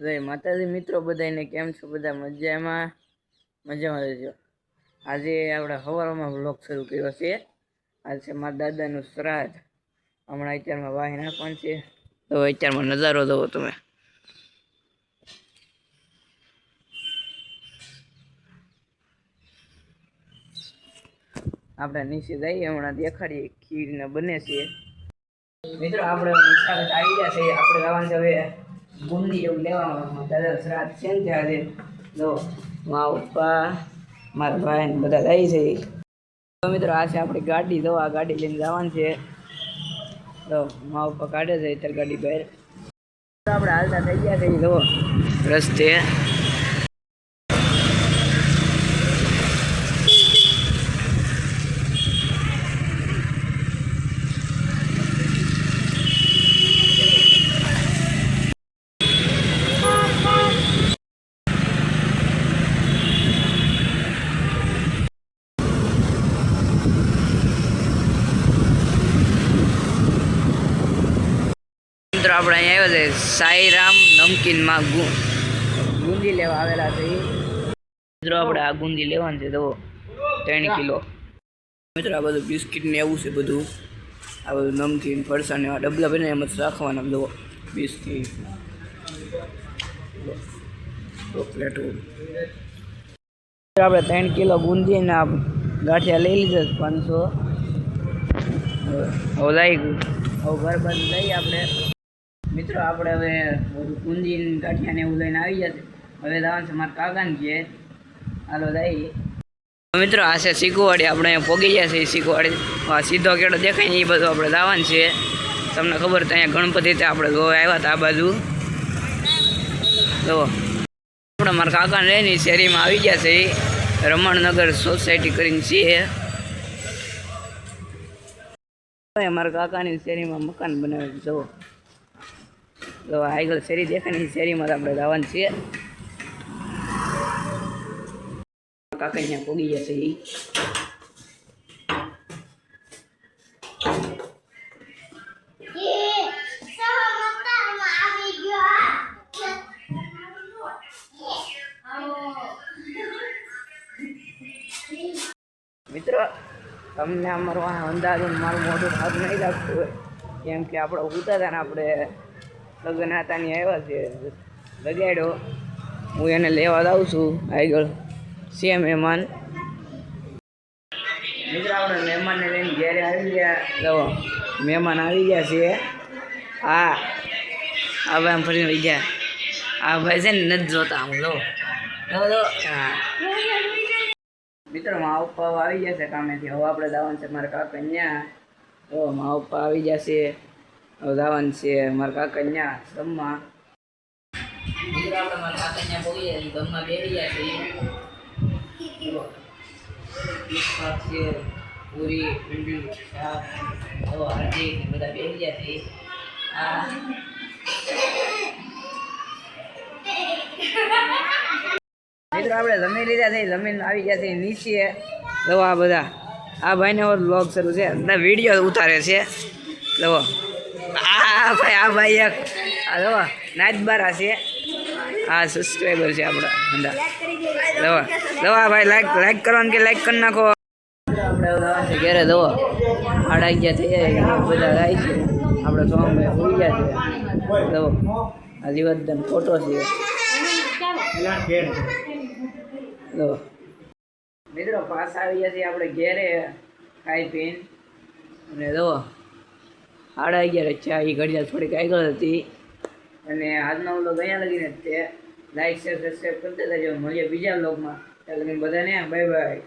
જય માતાજી મિત્રો બધાને કેમ છો? બધા મજામાં? મજામાં રહેજો. આજે આપણે સવારમાં બ્લોગ શરૂ કર્યો છે. આજે છે મારા દાદાનું શ્રાદ્ધ. હમણાં અત્યારમાં વાહી નાખવાનું છે. તો અત્યારમાં નજારો દો તમે. આપણે નીચે જઈએ, હમણાં દેખાડીએ ખીર ને બને છે. મિત્રો, આપણે આવી ગયા છે આપણે જવાનું હવે બુંદી એવું લેવાનું દાદા શ્રાદ્ધ છે ને ત્યારે જો મારા પપ્પા, મારા ભાઈ બધા લઈ છે. મિત્રો આ છે આપણી ગાડી. જો આ ગાડી લઈને જવાનું છે. તો મા પપ્પા કાઢે છે, અત્યારે ગાડી બહાર. આપણે હાલતા થઈ ગયા છે જો રસ્તે મિત્રો, આપણે અહીંયા આવ્યા છે સાઈરામ નમકીનમાં ગુંદી લેવા આવેલા છે મિત્રો, આપણે આ ગુંદી લેવાની છે તો ત્રણ કિલો. મિત્રો, આ બધું બિસ્કિટ ને એવું છે બધું. આ બધું નમકીન, ફરસાણ એવા ડબલા બને, એમ જ રાખવાના, જુઓ, બિસ્કિટ. ચોકલેટ આપણે ત્રણ કિલો ગુંદીના ગાંઠિયા લઈ લીધા પાંચસો. હવે લઈ ગયું. હવે ઘર બંધ લઈ આપણે. મિત્રો, આપણે હવે બધું કુંજી કાઠિયાને એવું લઈને આવી જશે હવે જવાનું છે મારા કાકાને ઘેર. હાલો દાઈ મિત્રો, આ છે શીખવાડી. આપણે અહીંયા પોગી ગયા છે શીખવાડી. આ સીધો કેળો દેખાય ને એ બધું આપણે દાવાન છે. તમને ખબર તો અહીંયા ગણપતિ ત્યાં આપણે ગો આવ્યા હતા આ બાજુ. તો આપણે મારા કાકાને રહે ને શેરીમાં આવી ગયા છે રમણનગર સોસાયટી કરીને છીએ. મારા કાકાની શેરીમાં મકાન બનાવ્યું છે. જુઓ. તો આગળ શેરી દેખાય ને શેરીમાં આપણે જવાનું છે. કાકા અહીંયા પોગી જશે એ મિત્રો, તમને અમારું આ અંદાજો મારું મોઢું હાથ નહીં લાગતું હોય. કેમ કે આપણે ઉતા હતા ને આપણે લગ્ન હતા ની આવ્યા છે. લગાડ્યો. હું એને લેવા જાઉં છું આગળ. છે મહેમાન. મિત્રો મહેમાનને લઈને ઘેરે આવી ગયા. તો મહેમાન આવી ગયા છે. હા આ ભાઈ ફરીને આવી ગયા. આ ભાઈ છે ને નથી જોતા હું. લો મિત્રો મા પપ્પા આવી જશે કામેથી. હવે આપણે જવાનું છે મારા કાકા અહીંયા તો મા પપ્પા આવી જશે હવે છે મારા કાકા ન્યા જમવા મિત્રો આપણે મારા કાકા ન્યા પોગી જાય જમવા બેસી જશે છે, પૂરી ભીંડી શાક તો હાર્દિક બધા બેસી જશે આ. મિત્રો, આપણે જમી લીધા છે, જમીન આવી ગયા છે નીચે. દવા બધા. આ ભાઈને હવે બ્લોગ શરૂ છે. બધા વીડિયો ઉતારે છે. લો આ ભાઈ આ ભાઈ એક હલો લો નાચબારા છે. હા સબસ્ક્રાઈબર છે આપણા, બધા. લવા લવા ભાઈ લાઈક લાઈક કરવાનું કે લાઈક કરી નાખો. આપણે ઘેરે દો સાડા ગયા થઈ જાય બધા જાય છે. આપણે સોમભાઈ ભૂલી ગયા છે. દો આ જીવન ફોટો છે. તો મિત્રો, પાછા આવી ગયા છે આપણે ઘેરે, ખાઈ પીને. અને જો સાડા અગિયાર ચા એ ઘડિયાળ થોડીક આગળ હતી. અને આજનો વ્લોગ અહીંયા લગીને જ તે લાઈક શેર સબસ્ક્રાઈબ કરતા જજો મળીએ બીજા વ્લોગમાં. ત્યાં લગીને બધાને બાય બાય